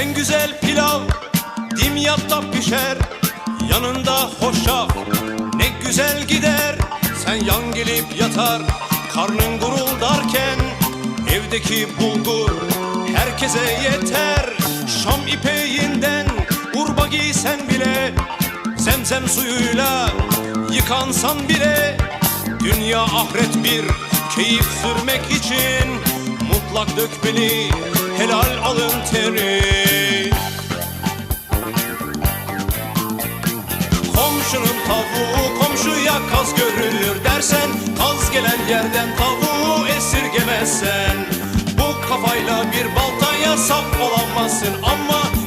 En güzel pilav dimyatta pişer. Yanında hoşaf ne güzel gider. Sen yan gelip yatar karnın guruldarken. Evdeki bulgur herkese yeter. Şam ipeğinden urba giysen bile Zemzem suyuyla yıkansan bile. Dünya ahiret bir keyif sürmek için Mutlak dökmeli helal alın teri Komşunun tavuğu komşuya kaz görülür dersen Kaz gelen yerden tavuğu esirgemezsen. Bu kafayla bir baltaya sap olamazsın Ama